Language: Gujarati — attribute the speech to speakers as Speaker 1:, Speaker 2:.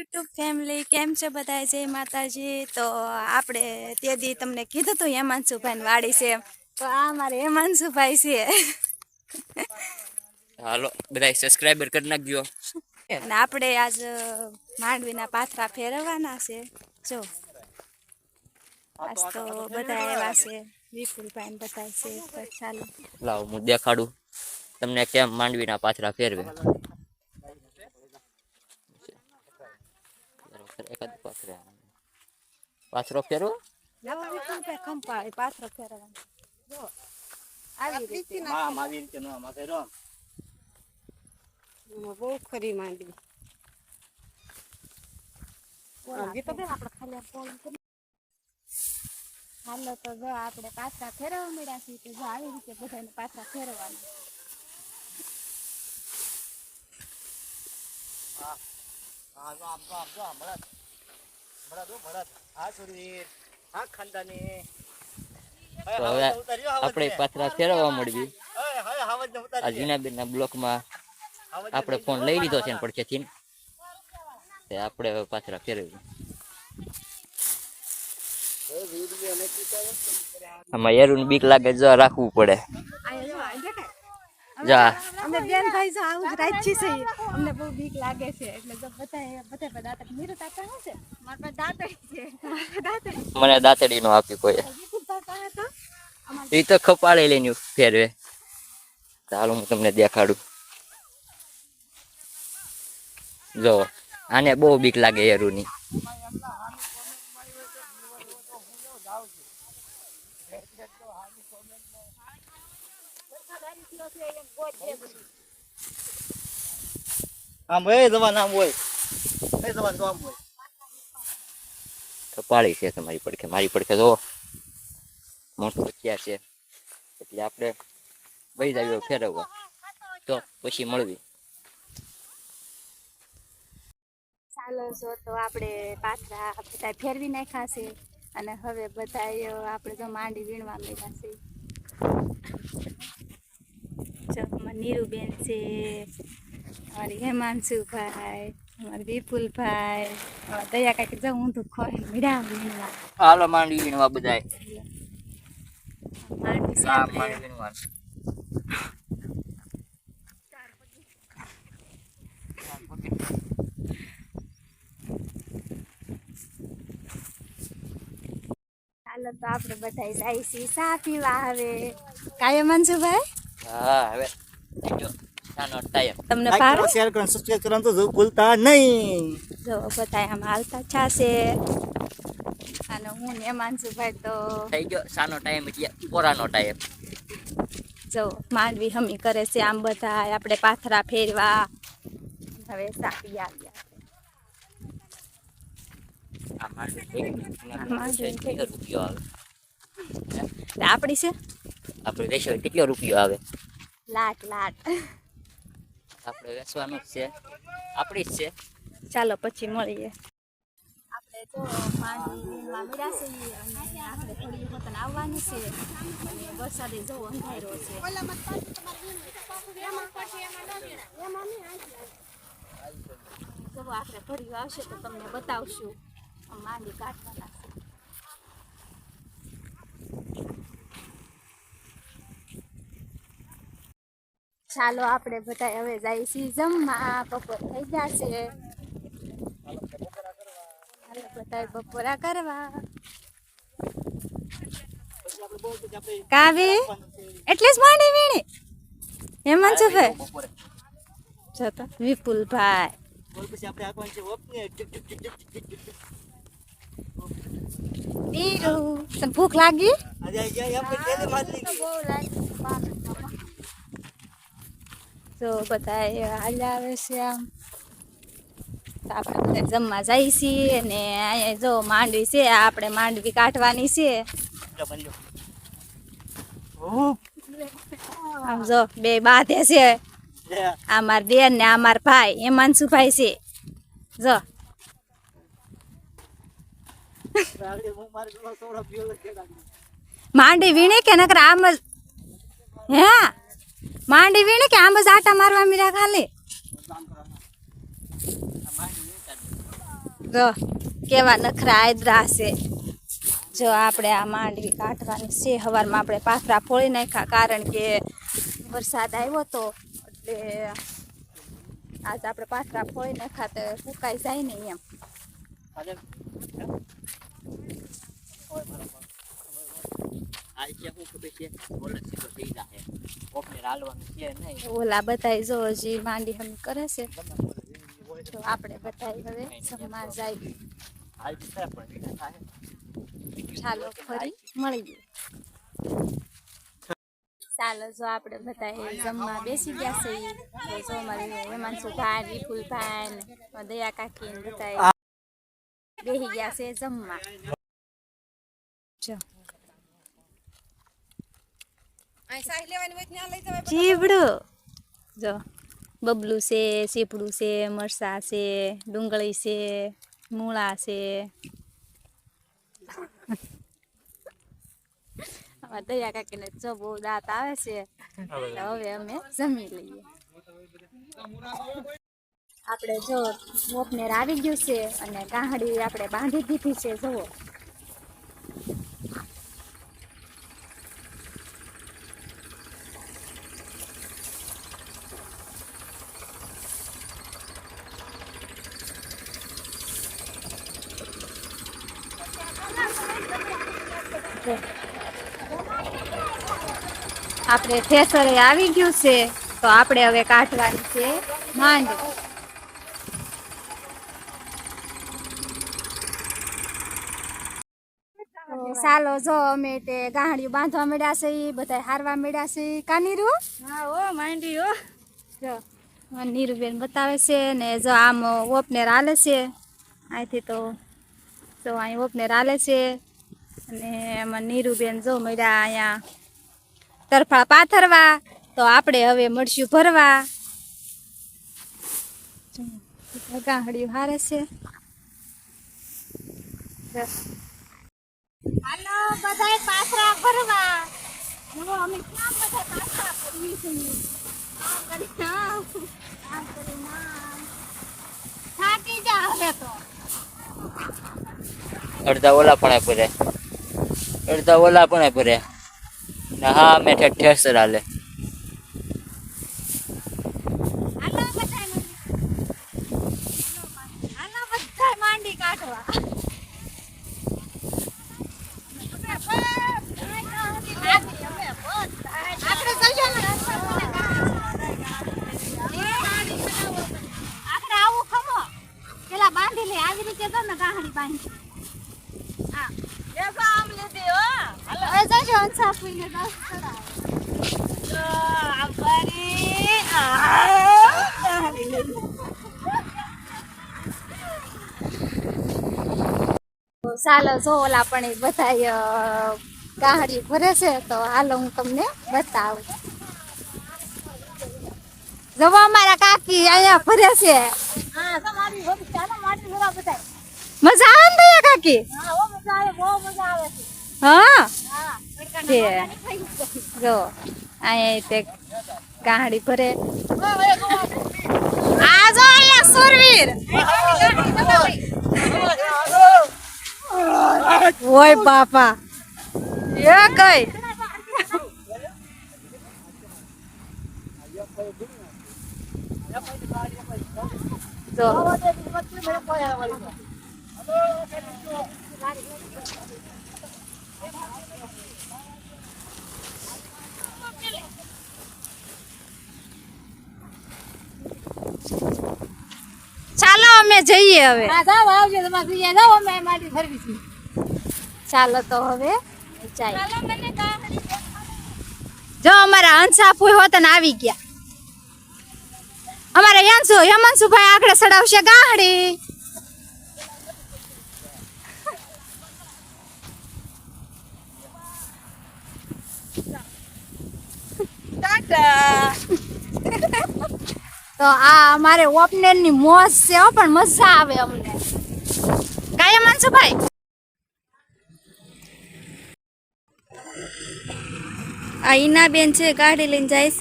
Speaker 1: યુટ્યુબ ફેમિલી કેમ છે બધા? જય માતાજી. તો આપણે તે દી તમને કીધું હતું હેમાંશુભાઈ વાડી છે. તો આ મારે હેમાંશુભાઈ છે.
Speaker 2: હાલો બધા સબસ્ક્રાઈબર કરી નાખજો.
Speaker 1: અને આપણે આજ માંડવીના પાથરા ફેરવવાના છે. જો આજ તો બધા એવા છે. વિપુલભાઈ બધા છે. તો ચાલો.
Speaker 2: લાવ હું દેખાડું. તમને કેમ માંડવીના પાથરા ફેરવે? એકાદ પાથરે પાથરો ફેરવો?
Speaker 1: પાથરો જો આવી રીતે. કરી. હાલો તો જો આપણે પાછા ફેરવવા મળ્યા છીએ તો જો આવી રીતે બધાને પાથરા ફેરવવાના.
Speaker 2: તો હવે આપણે પાથરા ફેરવવા મળવી આ બ્લોક બ્લોકમાં આપણે ફોન લઈ લીધો છે ને પડખેથી. તે આપણે હવે પાથરા ફેરવી. આમાં એરું બીક લાગે જો રાખવું પડે. જા.
Speaker 1: અમે બેન ભાઈ જો આવું રાખી છે. અમને બહુ બીક લાગે છે. એટલે જો બધા બધા બધા દાંત નીરુ હું છે. માર પર દાંતડી છે. દાંતડી
Speaker 2: મને દાંતડી નો આપી કોઈ. એ તો? ખપાળે લઈને ફેરવે. ચાલો હું તમને દેખાડું. જો આને બહુ બીક લાગે એરુની
Speaker 3: આમ એ જવાન આમ હોય. એ જવાન તો આમ હોય.
Speaker 2: કપાળી છે તમારી પડખે? મારી પડખે જો મોટું બચ્યા છે? એટલે આપણે વહી જાવ ફેરવવા. તો પછી મળવી.
Speaker 1: ચાલો જો તો આપણે પાથરા બધા ફેરવી નાખ્યા છે. અને હવે બધા આપણે તો માંડી વીણવા મળ્યા છે. અમારી નીરુબેન છે અમારી હેમાંશુભાઈ અમારી વિપુલભાઈ અમારા દયા કાંઈક જાઉં હું તો ખોઈ મીડા વીણવા
Speaker 2: હાલો માંડવી વીણવા બધાય.
Speaker 1: માંડવી છે
Speaker 2: હા
Speaker 1: આપણે. ચાલો તો આપણે બધા જાય છીએ ચા પીવા હવે. કાયમ મનસુભાઈ
Speaker 2: હા હવે.
Speaker 1: તમને ભાવે
Speaker 3: શેર કરો સબસ્ક્રાઇબ કરવાનું તો ભૂલતા નહીં.
Speaker 1: જો બધા આમ હાલતા છાશે અને હું ને માનસુભાઈ તો
Speaker 2: થઈ ગયો સાનો ટાઈમ એટલે પોરાનો ટાઈમ.
Speaker 1: જો માંડવી હમી કરે છે આમ બધા આપણે પાથરા ફેરવા. હવે સાપી આવ્યા
Speaker 2: આ માંડવી થઈ ગઈ.
Speaker 1: આ માંડવી થઈ
Speaker 2: કેટલો રૂપિયો આવે
Speaker 1: એટલે આપણી છે?
Speaker 2: આપણે વેચો કેટલો રૂપિયો આવે?
Speaker 1: લાટ લાટ
Speaker 2: આપણે વેચવાનું જ છે. આપણી જ છે.
Speaker 1: ચાલો પછી મળીએ. આપણે જો માંડવી વીણવા મળ્યા છે અને આપણે થોડી વખત આવવાની છે. અને વરસાદે જો અંધારો છે. આપણે ભર્યું આવશે તો તમને બતાવશું. માંડી કાઢવાના ચાલો આપણે બધા હવે જાય છીએ જમવા. બપોર થઈ ગયા છે. બપોરા કરવા. કાવી? એટલે જ માંડી વીણી. હેમંત છે જતો. વિપુલભાઈ.
Speaker 3: બોલ પછી આપણે આખવાનું છે ઓપ ને
Speaker 1: નીરુ તને ભૂખ લાગી. જો બધા હાલ આવે છે આમ. આપણે બધા જમવા જાય છીએ અને અહીંયા જો માંડવી છે આપણે માંડવી કાઢવાની છે. આમ જો બે બાધે છે. આ માર બેન ને આ માર ભાઈ હેમાંશુભાઈ છે. જો
Speaker 3: આગળ હું મારી જોડે સોડા પીવો છે લાગે.
Speaker 1: માંડી વીણી કે નકર આમ જ હે? માંડી વીણી કે આમ જ આટા મારવા મીરા ખાલી?
Speaker 3: જ.
Speaker 1: કેવા નખરા આદરા છે. જો આપણે આ માંડવી કાઢવાની છે. સવારમાં આપણે પાથરા ફોળી નાખ્યા કારણ કે વરસાદ આવ્યો તો એટલે આજ આપણે પાથરા ફોળી નાખ્યા તો સુકાઈ જાય ને એમ
Speaker 2: આ છે શું ખબર છે બોલે છે થઈ જાય ઓપને હાલવાનું છે નહીં.
Speaker 1: ઓલા બધાય જો હજી માંડી હમ કરે છે તો આપણે બધાય હવે જમવા જાય.
Speaker 2: હાલ છે પણ
Speaker 1: ચાલો ફરી મળીએ. ચાલો જો આપણે બધા જમવા બેસી ગયા છે. જો મારી હેમાંશુ ભાઈ વિપુલ ભાઈ ને દયા કાકી ને બધા બેસી ગયા છે જમવા. જો. ચીવડું. જો, બબલું છે સીપડું છે, મરસા છે, ડુંગળી છે, મૂળા છે. અમારા જો બહુ દાંત આવે છે. હવે અમે જમી લઈએ. આપણે જો મોપનેર આવી ગયું છે અને કાહડી આપણે બાંધી દીધી છે, જુઓ. આપણે થેસરે આવી ગયું છે તો આપણે હવે કાઢવાની છે માંડ ચાલો જો અમે તે ગાહડિયું બાંધવા મળ્યા છે બધા હારવા મળ્યા છે. કાનીરું
Speaker 4: હા ઓ માંડી હો
Speaker 1: જો નીરુબેન બતાવે છે ને જો આમ ઓપનેર હાલે છે. અહીંથી તો જો અહીં ઓપનેર હાલે છે. અને એમાં નીરુબેન જો મળ્યા અહીંયા તરફા પાથરવા તો આપણે હવે મળશું ભરવા. ગાંહડિયું હારે છે. હાલો બધાય પાથરા ભરવા. જો અમે ક્યાં બધા પાથરા ભરવી છીએ?
Speaker 2: અડધા ઓલા પણ ભરે અડધા ઓલા પણ ભર્યા. ને હા મેં ઠેઠ ઠેસર હાલે.
Speaker 1: માંડી આપણે જજો ને આપણે આવું ખમો પેલા બાંધી લે આવી રીતે તો ને ગાહડી બાંધી હા આમ લીધી હો હવે જજો હંસાફીને દસ ચડાવે તો ચાલો જો ઓલા પણ એ બધા ગાહડી ભરે છે તો હાલો હું તમને બતાવું. જવો અમારા કાકી અહીંયા ભરે છે. મજા આવે ને દયા કાકી? હા? છે. જો અહીંયા તે ગાહડી ભરે. આ જો અહીંયા સુરવીર. ઓય બાપા. એ કઈ? જો. ચાલો અમે જઈએ હવે. ચાલો તો હવે જો અમારા હંસાપુ હોત ને આવી ગયા. અમારા યાંશુ હેમાંશુ ભાઈ આગળ ચડાવશે ગાહડી. તો આ અમારે ઓપનેરની મોજ છે હો, પણ મજા આવે અમને. કાયા ભાઈ? આ ઈના બેન છે ગાડી લઈને જાય છે.